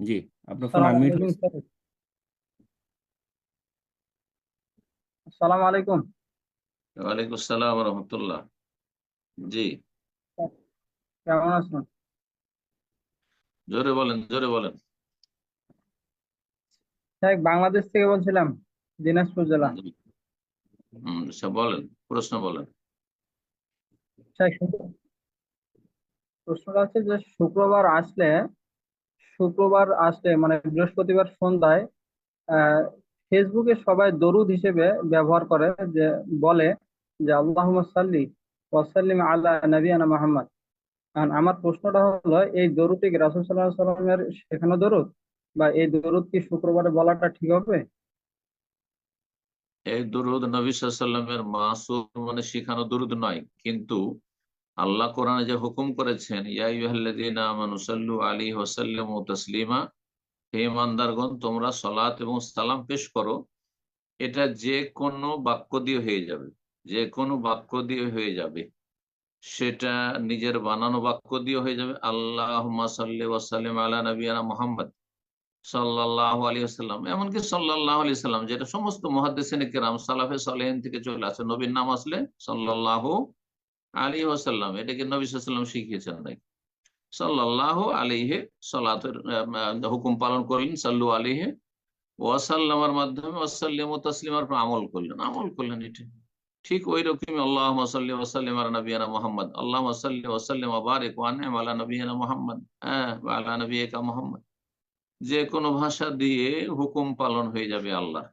জি আপনার phone unmute আলাইকুম আসসালামু আলাইকুম। ওয়ালাইকুম আসসালাম রহমতুল্লাহ। জি। কেমন আছেন? জোরে বলেন জোরে বলেন। স্যার বাংলাদেশ থেকে বলছিলাম দিনাজপুর জেলা। হম বলেন প্রশ্ন বলেন। প্রশ্নটা হচ্ছে যে শুক্রবার আসলে শুক্রবার আসলে মানে বৃহস্পতিবার সন্ধ্যায় ফেসবুকে সবাই দরুদ হিসেবে ব্যবহার করে যে, বলে যে, আল্লাহুম্মা সাল্লি ওয়াসাল্লিম আলা নবিয়ানা মুহাম্মদ। এখন আমার প্রশ্নটা হলো, এই দরুদটি কি রাসূল আলাইহি সাল্লামের শেখানো দরুদ? বা এই দরুদ কি শুক্রবারে বলাটা ঠিক হবে? এই দরুদ নবী সাল্লামের মাসুদ মানে শিখানো দরুদ নয়, কিন্তু আল্লাহ কোরআনে যে হুকুম করেছেন তাসলিমা হে তোমরা সালাত এবং সালাম পেশ করো। এটা যে কোনো বাক্য দিয়ে হয়ে যাবে যে কোনো বাক্য দিয়ে হয়ে যাবে। সেটা নিজের বানানো বাক্য দিয়ে হয়ে যাবে। আল্লাহ সাল্লি ওয়া সাল্লিম আলা নবিয়ানা মুহাম্মদ সাল্লাল্লাহু আলাইহি ওয়াসাল্লাম। এমনকি সাল্লাল্লাহু আলাইহি সাল্লাম যেটা সমস্ত কেরাম, সালাফে থেকে চলে আসে, নবীর নাম আসলে সাল্লাল্লাহু আলাইহি ওয়াসাল্লাম এটা কি নবী ওয়াসাল্লাম শিখিয়েছেন নাকি সাল্লাল্লাহু আলাইহি সালাতের হুকুম পালন করলেন সাল্লু আলাইহি ওয়াসাল্লামের মাধ্যমে, ওয়াসাল্লিমু তাসলিমার উপর আমল করলেন। আমল করলেন এটা। ঠিক ওই রকমই আল্লাহ সাল্লি ওয়াসাল্লিম আলা নবিয়ানা মুহাম্মদ। আল্লাহ সাল্লি ওয়াসাল্লিম ওয়া বারিক ওয়া আনইম আলা নবিয়ানা মুহাম্মদ। হ্যাঁ ওয়া নবী নবিয়িকা মুহাম্মদ। যে কোনো ভাষা দিয়ে হুকুম পালন হয়ে যাবে আল্লাহ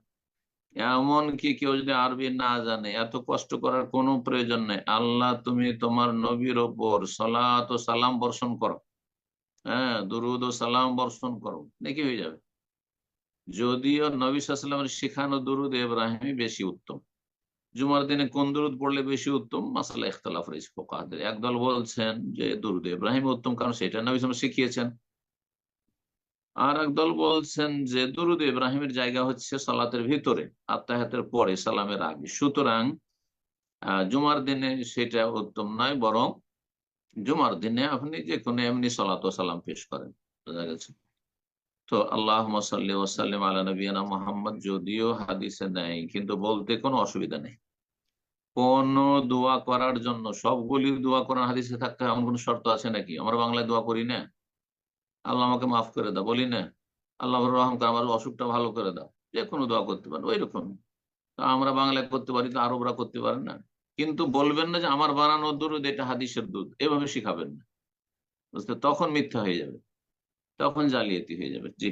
এমন কি কেউ যদি আরবি না জানে? এত কষ্ট করার কোনো প্রয়োজন নেই। আল্লাহ, তুমি তোমার নবীর ওপর সালাত ও সালাম বর্ষণ করো। হ্যাঁ দুরুদ ও সালাম বর্ষণ করো। নাকি হয়ে যাবে। যদিও নবী সাল্লামের শেখানো দুরুদ ইব্রাহিমই বেশি উত্তম। জুমার দিনে কোন দুরুদ পড়লে বেশি উত্তম? মাসালা ইখতলাফ রয়েছে ফোকাহাদের একদল বলছেন যে দুরুদ ইব্রাহিম উত্তম, কারণ সেটা নবী সাল্লাম শিখিয়েছেন। আর একদল বলছেন যে, দুরুদ ইব্রাহিমের জায়গা হচ্ছে সালাতের ভিতরে আত্মাহাতের পরে সালামের আগে। সুতরাং জুমার দিনে সেটা উত্তম নয়, বরং জুমার দিনে আপনি যে কোনো এমনি সালাত সালাম পেশ করেন, বোঝা গেছে? তো আল্লাহ সাল্লি ওসাল্লিম আলা নবিয়ানা মোহাম্মদ, যদিও হাদিসে নেই, কিন্তু বলতে কোনো অসুবিধা নেই। কোন দোয়া করার জন্য, সবগুলি দোয়া করার হাদিসে থাকতে এমন কোন শর্ত আছে নাকি? আমরা বাংলায় দোয়া করি না? আল্লাহ আমাকে মাফ করে দাও, বলি না। আল্লাহ রহম করে আমার অসুখটা ভালো করে দাও। যে কোনো দোয়া করতে পারেন ওই রকম তো আমরা বাংলায় করতে পারি তো আরবরা করতে পারে না। কিন্তু বলবেন না যে আমার বানানো দুধ এটা হাদিসের দুধ এভাবে শিখাবেন না। বুঝতে তখন মিথ্যা হয়ে যাবে। তখন জালিয়াতি হয়ে যাবে। জি।